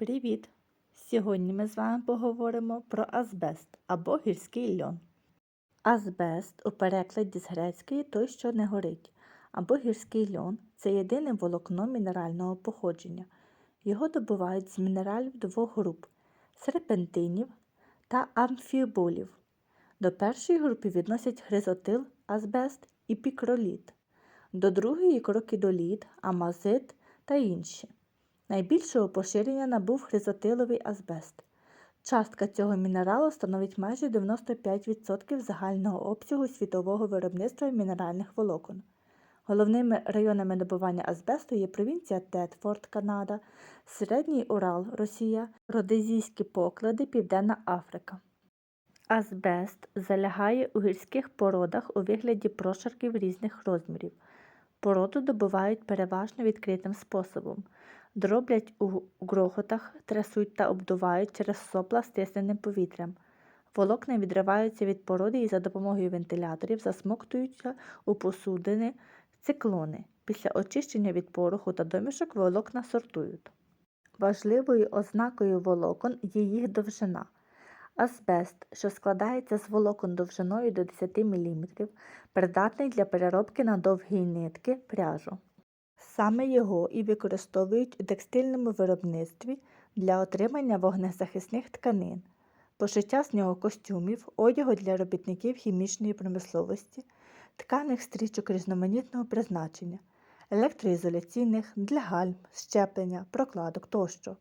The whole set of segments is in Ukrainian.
Привіт! Сьогодні ми з вами поговоримо про азбест або гірський льон. Азбест у перекладі з грецької той, що не горить, або гірський льон це єдине волокно мінерального походження. Його добувають з мінералів двох груп серпентинів та амфіболів. До першої групи відносять хризотил, азбест і пікроліт, до другої крокідоліт, амазит та інші. Найбільшого поширення набув хризотиловий азбест. Частка цього мінералу становить майже 95% загального обсягу світового виробництва мінеральних волокон. Головними районами добування азбесту є провінція Тетфорд, Канада, Середній Урал, Росія, Родезійські поклади, Південна Африка. Азбест залягає у гірських породах у вигляді прошарків різних розмірів. Породу добувають переважно відкритим способом. Дроблять у грохотах, трясуть та обдувають через сопла стисненим повітрям. Волокна відриваються від породи і за допомогою вентиляторів засмоктуються у посудини циклони. Після очищення від пороху та домішок волокна сортують. Важливою ознакою волокон є їх довжина. Азбест, що складається з волокон довжиною до 10 мм, придатний для переробки на довгі нитки пряжу. Саме його і використовують у текстильному виробництві для отримання вогнезахисних тканин, пошиття з нього костюмів, одягу для робітників хімічної промисловості, тканих стрічок різноманітного призначення, електроізоляційних для гальм, щеплення, прокладок тощо.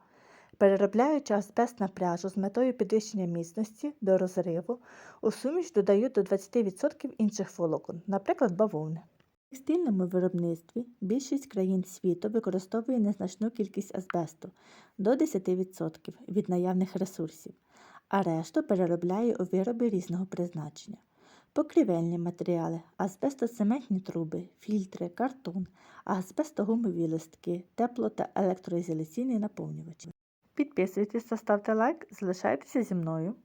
Переробляючи азбест на пряжу з метою підвищення міцності до розриву, у суміш додають до 20% інших волокон, наприклад, бавовни. В текстильному виробництві більшість країн світу використовує незначну кількість азбесту до 10% від наявних ресурсів, а решту переробляє у вироби різного призначення. Покрівельні матеріали, азбестоцементні труби, фільтри, картон, азбестогумові листки, тепло та електроізоляційний наповнювач. Підписуйтесь та ставте лайк, залишайтеся зі мною.